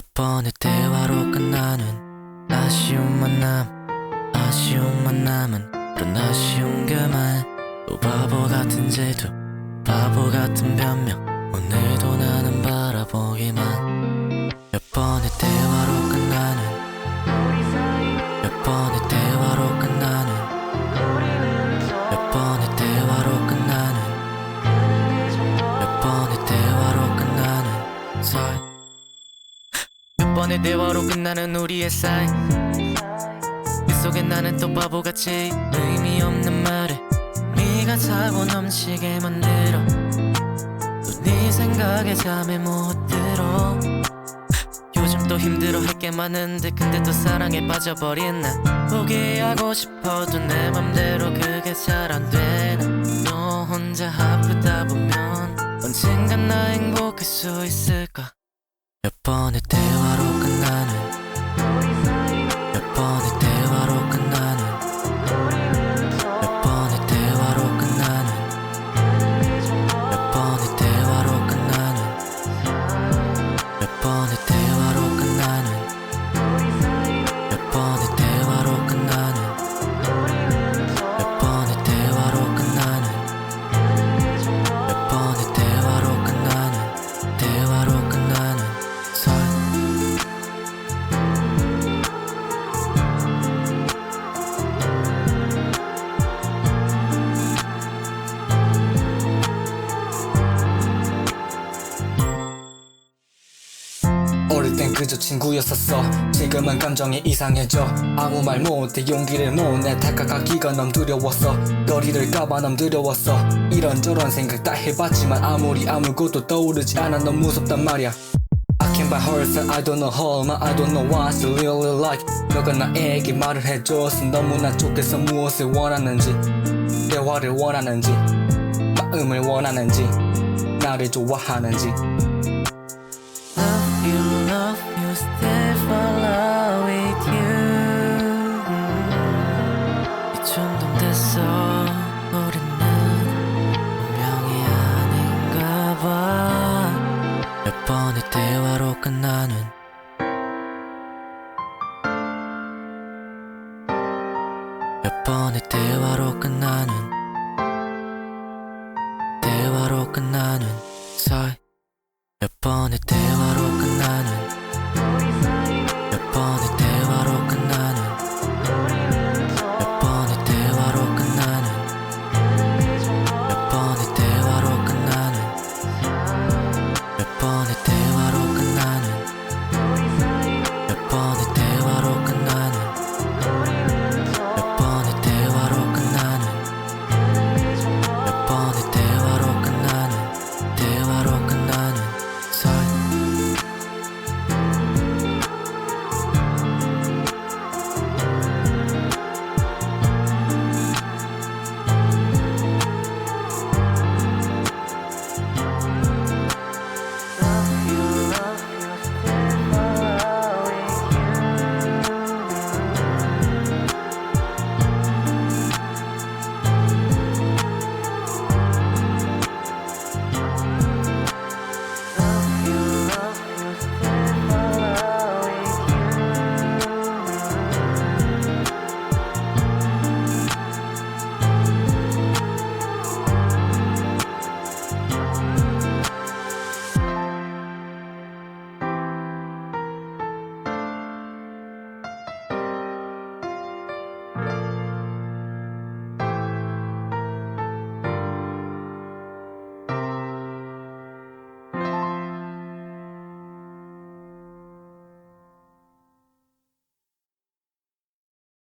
몇 번의 대화로 끝나는 아쉬운 만남 아쉬운 만남은 그런 아쉬운 그만 또 바보 같은 질투 바보 같은 변명. 오늘도 나는 바라보기만. 몇 번의 대화로 끝나는 몇 번의 대화로 끝나는. 몇 번의 대화로 끝나는. 몇 번의 대화로 끝나는. 사 번의 대화로 끝나는 우리의 사이 그 속에 나는 또 바보같이 의미 없는 말을 네가 자고 넘치게 만들어. 또 네 생각에 잠에 못 들어. 요즘 또 힘들어 할 게 많은데 근데 또 사랑에 빠져버린 나. 포기하고 싶어도 내 맘대로 그게 잘 안 되나. 너 혼자 아프다 보면 언젠간 나 행복할 수 있을까? 몇 번의 대화 어릴 땐 그저 친구였었어. 지금은 감정이 이상해져. 아무 말 못해 용기를 못내 다가가기가 너무 두려웠어. 거리를 가봐 너무 두려웠어. 이런저런 생각 다 해봤지만 아무리 아무것도 떠오르지 않아. 너무 무섭단 말이야. I buy horse and I don't know how but I don't know what's really like. 너가 나에게 말을 해줘서 너무나 좋겠어. 무엇을 원하는지 대화를 원하는지 마음을 원하는지 나를 좋아하는지. Love you, love you, stay for love with you. 이 정도 됐어, 우리는 운명이 아닌가 봐. 몇 번의 대화로 끝나는 몇 번의 대화로 끝나는 대화로 끝나는 사이 몇 번의 대화로